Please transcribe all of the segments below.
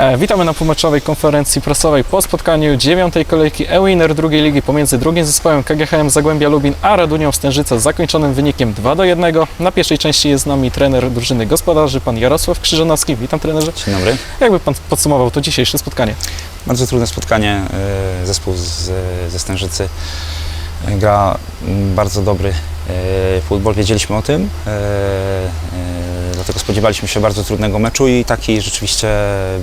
E, Witamy na pomeczowej konferencji prasowej po spotkaniu dziewiątej kolejki e-winner drugiej ligi pomiędzy drugim zespołem KGHM Zagłębia Lubin a Radunią Stężyca z zakończonym wynikiem 2 do 1. Na pierwszej części jest z nami trener drużyny gospodarzy, pan Jarosław Krzyżanowski. Witam trenerze. Dzień dobry. Jakby pan podsumował to dzisiejsze spotkanie? Bardzo trudne spotkanie. e, Zespół z, ze Stężycy e, gra bardzo dobry e, futbol. Wiedzieliśmy o tym. Spodziewaliśmy się bardzo trudnego meczu i taki rzeczywiście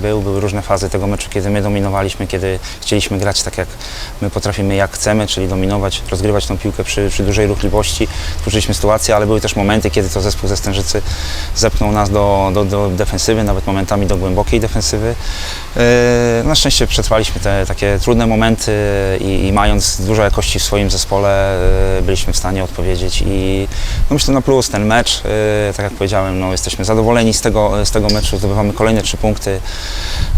był. Były różne fazy tego meczu, kiedy my dominowaliśmy, kiedy chcieliśmy grać tak, jak my potrafimy, jak chcemy, czyli dominować, rozgrywać tą piłkę przy, przy dużej ruchliwości. Tworzyliśmy sytuację, ale były też momenty, kiedy to zespół ze Stężycy zepchnął nas do, do, do defensywy, nawet momentami do głębokiej defensywy. E, Na szczęście przetrwaliśmy te takie trudne momenty i, i mając dużo jakości w swoim zespole e, byliśmy w stanie odpowiedzieć i no myślę na plus ten mecz, e, tak jak powiedziałem, no jesteśmy zadowoleni z tego, z tego meczu, zdobywamy kolejne trzy punkty.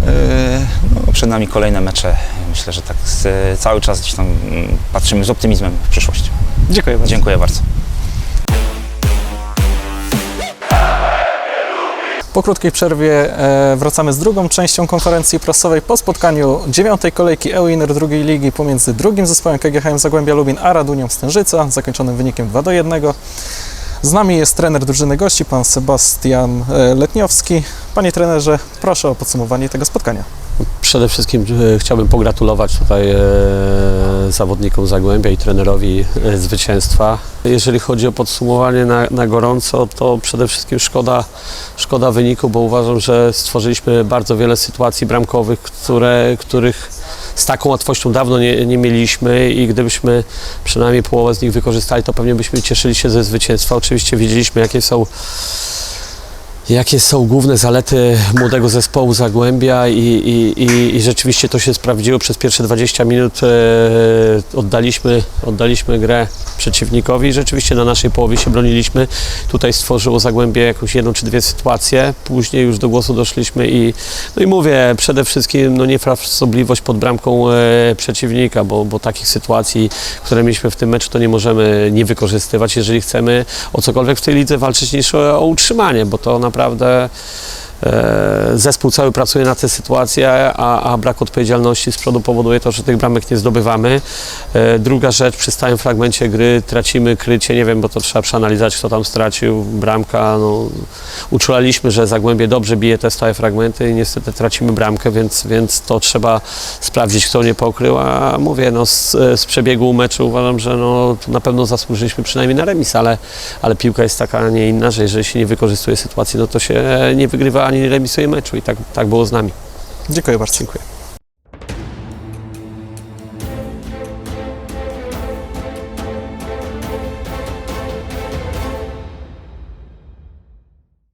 E, No, przed nami kolejne mecze. Myślę, że tak z, cały czas gdzieś tam mm, patrzymy z optymizmem w przyszłość. Dziękuję bardzo. Dziękuję bardzo. Po krótkiej przerwie e, wracamy z drugą częścią konferencji prasowej po spotkaniu dziewiątej kolejki e-winner drugiej ligi pomiędzy drugim zespołem KGHM Zagłębia Lubin a Radunią Stężyca, zakończonym wynikiem 2 do 1. Z nami jest trener drużyny gości, pan Sebastian e, Letniowski. Panie trenerze, proszę o podsumowanie tego spotkania. Przede wszystkim e, chciałbym pogratulować tutaj e, zawodnikom Zagłębia i trenerowi zwycięstwa. Jeżeli chodzi o podsumowanie na, na gorąco, to przede wszystkim szkoda, szkoda wyniku, bo uważam, że stworzyliśmy bardzo wiele sytuacji bramkowych, które, których z taką łatwością dawno nie, nie mieliśmy i gdybyśmy przynajmniej połowę z nich wykorzystali, to pewnie byśmy cieszyli się ze zwycięstwa. Oczywiście wiedzieliśmy, jakie są jakie są główne zalety młodego zespołu Zagłębia i, i, i, i rzeczywiście to się sprawdziło. Przez pierwsze 20 minut e, oddaliśmy, oddaliśmy grę przeciwnikowi i rzeczywiście na naszej połowie się broniliśmy. Tutaj stworzyło Zagłębie jakąś jedną czy dwie sytuacje. Później już do głosu doszliśmy i, no i mówię, przede wszystkim no niefrasobliwość pod bramką e, przeciwnika, bo, bo takich sytuacji, które mieliśmy w tym meczu, to nie możemy nie wykorzystywać, jeżeli chcemy o cokolwiek w tej lidze walczyć niż o, o utrzymanie, bo to naprawdę e, zespół cały pracuje na tę sytuację, a, a brak odpowiedzialności z przodu powoduje to, że tych bramek nie zdobywamy. E, druga rzecz, przy stałym fragmencie gry tracimy krycie, nie wiem, bo to trzeba przeanalizować, kto tam stracił, bramka, no, uczulaliśmy, że Zagłębie dobrze bije te stałe fragmenty i niestety tracimy bramkę, więc, więc to trzeba sprawdzić, kto nie pokrył, a mówię, no, z, z przebiegu meczu uważam, że no, na pewno zasłużyliśmy przynajmniej na remis, ale, ale piłka jest taka, a nie inna, że jeżeli się nie wykorzystuje sytuacji, no to się nie wygrywa ani remisuje meczu i tak, tak było z nami. Dziękuję bardzo. Dziękuję.